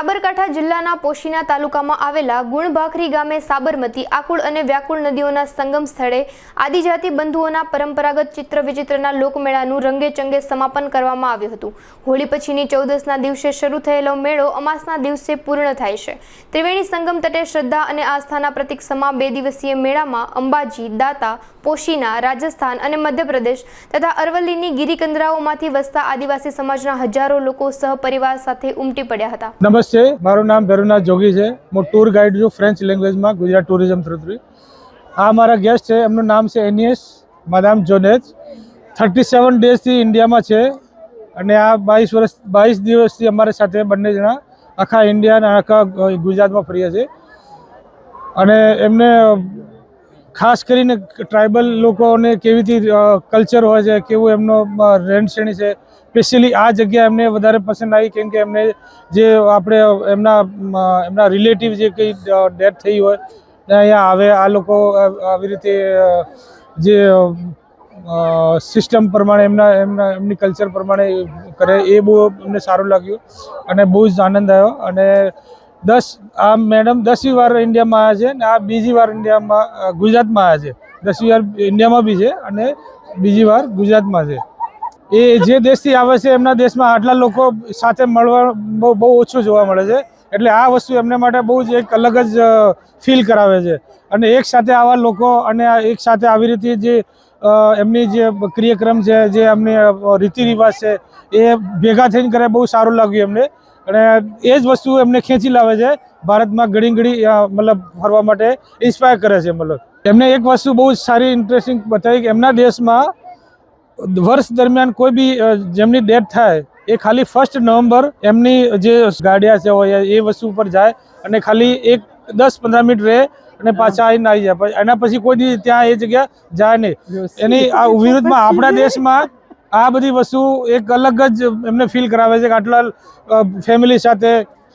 સાબરકાંઠા જિલ્લાના પોશીના તાલુકામાં આવેલા ગુણભાખરી ગામે સાબરમતી આકુળ અને વ્યાકુળ નદીઓના સંગમ સ્થળે આદિજાતિ બંધુઓના પરંપરાગત ચિત્ર વિચિત્રના લોકમેળાનું રંગે ચંગે સમાપન કરવામાં આવ્યું હતું. હોળી પછીની ચૌદસના દિવસે શરૂ થયેલો મેળો અમાસના દિવસે પૂર્ણ થાય છે. ત્રિવેણી સંગમ તટે શ્રદ્ધા અને આસ્થાના પ્રતિક સમા બે દિવસીય મેળામાં અંબાજી, દાતા, પોશીના, રાજસ્થાન અને મધ્યપ્રદેશ તથા અરવલ્લીની ગિરિકંદરાઓમાંથી વસતા આદિવાસી સમાજના હજારો લોકો સહપરિવાર સાથે ઉમટી પડ્યા હતા. નમસ્તે મારું નામ ભેરુનાથ જોગી છે. હું ટૂર ગાઈડ છું ફ્રેન્ચ લેંગ્વેજમાં ગુજરાત ટુરિઝમ થ્રુ થ્રુ આ મારા ગેસ્ટ છે. એમનું નામ છે એનિયસ માદામ જોનેજ થર્ટી સેવન ડેઝથી ઇન્ડિયામાં છે. અને આ બાવીસ વર્ષ, બાવીસ દિવસથી અમારી સાથે બંને જણા આખા ઇન્ડિયા અને આખા ગુજરાતમાં ફરીએ છે અને એમને ખાસ કરીને ટ્રાઇબલ લોકોને કેવી રીતે કલ્ચર હોય છે, કેવું એમનો રહેણ સહેણી છે, સ્પેશિયલી આ જગ્યા એમને વધારે પસંદ આવી, કેમ કે એમને જે આપણે એમના એમના રિલેટિવ જે કંઈ ડેથ થઈ હોય અહીંયા આવે, આ લોકો આવી રીતે જે સિસ્ટમ પ્રમાણે, એમના એમના, એમની કલ્ચર પ્રમાણે કરે, એ બહુ અમને સારું લાગ્યું અને બહુ જ આનંદ આવ્યો અને દસ, આ મેડમ દસમી વાર ઇન્ડિયામાં આવ્યા છે અને આ બીજી વાર ઇન્ડિયામાં ગુજરાતમાં આવ્યા છે. દસમી વાર ઇન્ડિયામાં બી છે અને બીજી વાર ગુજરાતમાં છે. એ જે દેશથી આવે છે એમના દેશમાં આટલા લોકો સાથે મળવા બહુ બહુ ઓછું જોવા મળે છે. એટલે આ વસ્તુ એમને માટે બહુ જ એક અલગ જ ફીલ કરાવે છે. અને એક સાથે આવા લોકો અને એક સાથે આવી રીતે જે એમની જે ક્રિયાક્રમ છે, જે એમની રીતિ રિવાજ છે, એ ભેગા થઈને કરે, બહુ સારું લાગ્યું એમને. અને એ જ વસ્તુ એમને ખેંચી લાવે છે. ભારતમાં ઘડી ઘડી મતલબ ફરવા માટે ઇન્સ્પાયર કરે છે મતલબ. એમને એક વસ્તુ બહુ જ સારી ઇન્ટરેસ્ટિંગ બતાવી કે એમના દેશમાં વર્ષ દરમિયાન કોઈ બી જેમની ડેથ થાય એ ખાલી ફર્સ્ટ નવેમ્બર એમની જે ગાડિયા છે હોય એ વસ્તુ ઉપર જાય અને ખાલી એક દસ પંદર મિનિટ રહે અને પાછા આવીને આવી જાય. એના પછી કોઈ ત્યાં એ જગ્યા જાય નહીં. એની આ વિરુદ્ધમાં આપણા દેશમાં આ બધી વસ્તુ એક અલગ જ એમને ફીલ કરાવે છે કે આટલા ફેમિલી સાથે,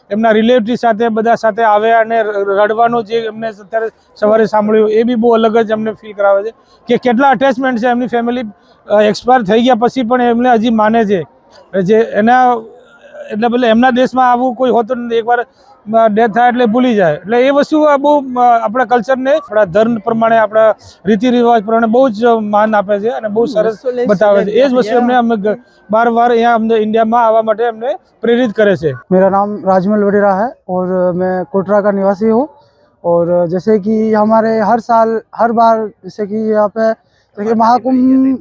એમના રિલેટિવ સાથે બધા સાથે આવ્યા અને રડવાનું જે એમને અત્યારે સવારે સાંભળ્યું, એ બી બહુ અલગ જ એમને ફીલ કરાવે છે કે કેટલા અટેચમેન્ટ છે એમની ફેમિલી એક્સપાયર થઈ ગયા પછી પણ એમને હજી માને છે. જે એના, એટલે બદલે એમના દેશમાં આવું કોઈ હોતું નથી, એકવાર ડેથ થાય એટલે ભૂલી જાય એટલે એ વસ્તુ આ બહુ અ, આપણા કલ્ચરને આપણા ધર્મ પ્રમાણે આપણા રીતિ રિવાજ પ્રમાણે બહુ જ માન આપે છે અને બહુ સરસ બતાવે છે એ જ વસ્તુ એમને અમે ગ- બાર વાર અહીંયા અમને ઇન્ડિયામાં આવવા માટે એમને પ્રેરિત કરે છે मेरा नाम राजमल वडेरा है और मैं कोटरा का निवासी हूँ और जैसे कि हमारे हर साल हर बार जैसे कि यहाँ पे जैसे कि महाकुंभ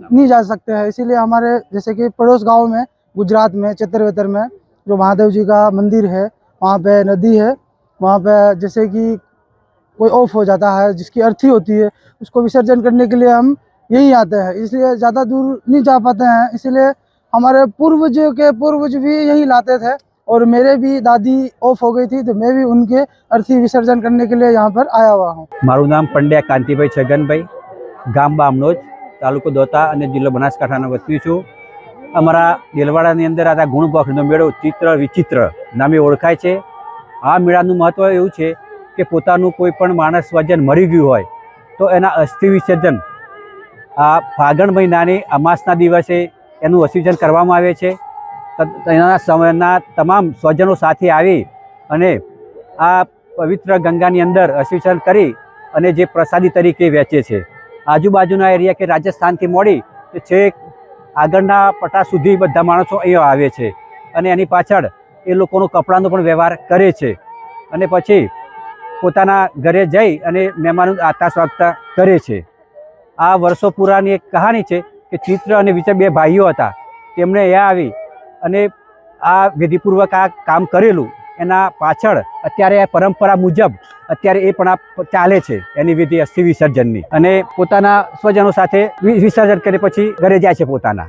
नहीं जा सकते हैं इसीलिए हमारे जैसे कि पड़ोस गांव में गुजरात में चित्रवेतर में जो महादेव जी का मंदिर है वहाँ पे नदी है वहाँ पे जैसे कि कोई ऑफ हो जाता है जिसकी अर्थी होती है उसको विसर्जन करने के लिए हम यहीं आते हैं इसलिए ज़्यादा दूर नहीं जा पाते हैं इसलिए हमारे पूर्वज के पूर्वज भी यहीं लाते थे और मेरे भी दादी ऑफ हो गई थी तो मैं भी उनके अर्थी विसर्जन करने के लिए यहाँ पर आया हुआ हूँ મારું નામ પંડ્યા કાંતિભાઈ છગનભાઈ ગામ બામનોજ તાલુકો દોતા અને જિલ્લો બનાસકાંઠાનો વતની છું અમારા દેલવાડાની અંદર આ ગુણબખનો મેળો ચિત્ર વિચિત્ર નામે ઓળખાય છે. આ મેળાનું મહત્ત્વ એવું છે કે પોતાનું કોઈ પણ માણસ સ્વજન મરી ગયું હોય તો એના અસ્થિ વિસર્જન આ ફાગણ મહિનાની અમાસના દિવસે એનું વિસર્જન કરવામાં આવે છે. એના સમયના તમામ સ્વજનો સાથે આવી અને આ પવિત્ર ગંગાની અંદર વિસર્જન કરી અને જે પ્રસાદી તરીકે વેચે છે. આજુબાજુના એરિયા કે રાજસ્થાનથી મોડી છેક આગળના પટા સુધી બધા માણસો અહીંયા આવે છે. અને એની પાછળ એ લોકોનો કપડાનો પણ વ્યવહાર કરે છે. અને પછી પોતાના ઘરે જઈ અને મહેમાનો આતા સ્વાગતા કરે છે. આ વર્ષો પૂરાની એક કહાની છે કે ચિત્ર અને વિચાર બે ભાઈઓ હતા. તેમણે એ આવી અને આ વિધિપૂર્વક આ કામ કરેલું. એના પાછળ અત્યારે પરંપરા મુજબ અત્યારે એ પણ આ ચાલે છે. એની વિધિ અસ્થિ વિસર્જનની. અને પોતાના સ્વજનો સાથે વિસર્જન કરી પછી ઘરે જાય છે પોતાના.